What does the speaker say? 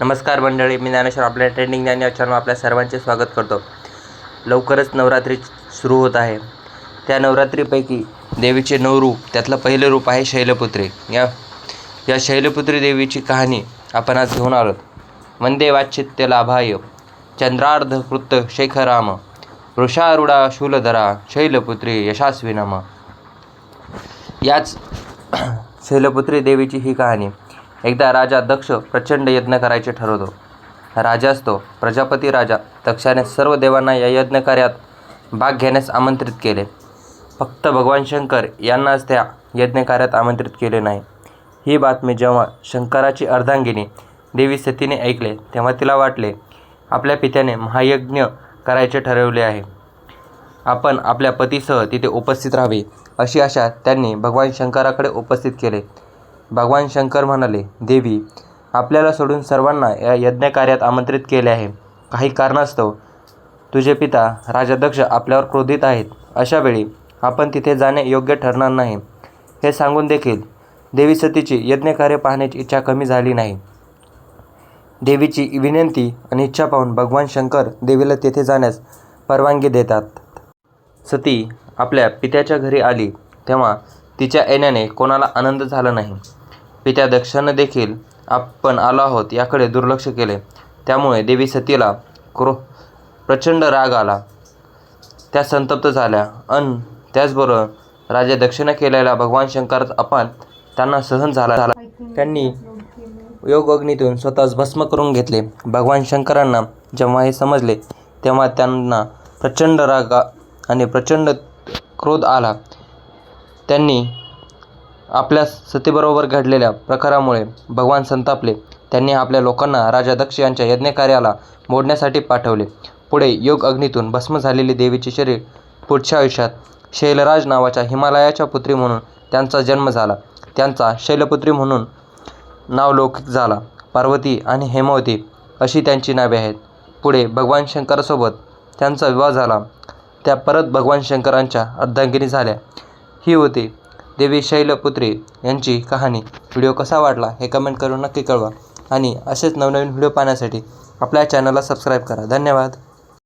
नमस्कार मंडळी मी ज्ञानेश्वर आपल्या ट्रेंडिंग ज्ञान या चॅनल आपल्या सर्वांचे स्वागत करतो. लवकरच नवरात्री सुरू होत आहे. त्या नवरात्रीपैकी देवीचे नऊ रूप त्यातलं पहिलं रूप आहे शैलपुत्री. या या शैलपुत्री देवीची कहाणी आपण आज घेऊन आलो वंदे वाचित्य लाभाय. चंद्रार्धकृत शेखराम वृषारूढा शूलधरा शैलपुत्री यशास्वी नम. याच शैलपुत्री देवीची ही कहाणी. एकदा राजा दक्ष प्रचंड यज्ञ करायचे ठरवतो. राजा असतो प्रजापती राजा दक्षाने सर्व देवांना या यज्ञकार्यात भाग घेण्यास आमंत्रित केले. फक्त भगवान शंकर यांनाच त्या यज्ञकार्यात आमंत्रित केले नाही. ही बातमी जेव्हा शंकराची अर्धांगिनी देवी सतीने ऐकले तेव्हा तिला वाटले आपल्या पित्याने महायज्ञ करायचे ठरवले आहे. आपण आपल्या पतीसह तिथे उपस्थित राहावे अशी आशा त्यांनी भगवान शंकराकडे उपस्थित केले. भगवान शंकर म्हणाले देवी आपल्याला सोडून सर्वांना या यज्ञकार्यात आमंत्रित केले आहे. काही कारणास्तव तुझे पिता राजाध्यक्ष आपल्यावर क्रोधित आहेत. अशा वेळी आपण तिथे जाणे योग्य ठरणार नाही. हे सांगून देखील देवी सतीची यज्ञकार्य पाहण्याची इच्छा कमी झाली नाही. देवीची विनंती आणि इच्छा पाहून भगवान शंकर देवीला तेथे जाण्यास परवानगी देतात. सती आपल्या पित्याच्या घरी आली तेव्हा तिच्या येण्याने कोणाला आनंद झाला नाही. पित्या दक्षानं देखील आपण आलो आहोत याकडे दुर्लक्ष केले. त्यामुळे देवी सतीला क्रो प्रचंड राग आला. त्या संतप्त झाल्या. अन त्याचबरोबर राजा दक्षिणा केलेला भगवान शंकराचा अपमान त्यांना सहन झाला. झाला त्यांनी योग अग्नीतून स्वतःच भस्म करून घेतले. भगवान शंकरांना जेव्हा हे समजले तेव्हा त्यांना प्रचंड राग आणि प्रचंड क्रोध आला. त्यांनी आपल्या सतीबरोबर घडलेल्या प्रकारामुळे भगवान संतापले. त्यांनी आपल्या लोकांना राजा दक्ष यांच्या यज्ञकार्याला मोडण्यासाठी पाठवले. पुढे योग अग्नीतून भस्म झालेले देवीचे शरीर पुढच्या आयुष्यात शैलराज नावाच्या हिमालयाच्या पुत्री म्हणून त्यांचा जन्म झाला. त्यांचा शैलपुत्री म्हणून नाव लौकिक झाला. पार्वती आणि हेमावती अशी त्यांची नावे आहेत. पुढे भगवान शंकरासोबत त्यांचा विवाह झाला. त्या परत भगवान शंकरांच्या अर्धांगिनी झाल्या. ही होती देवी शैलपुत्री यांची कहाणी. व्हिडिओ कसा वाटला हे कमेंट करून नक्की कळवा. आणि असेच नवनवीन व्हिडिओ पाहण्यासाठी आपल्या चॅनलला सबस्क्राईब करा. धन्यवाद.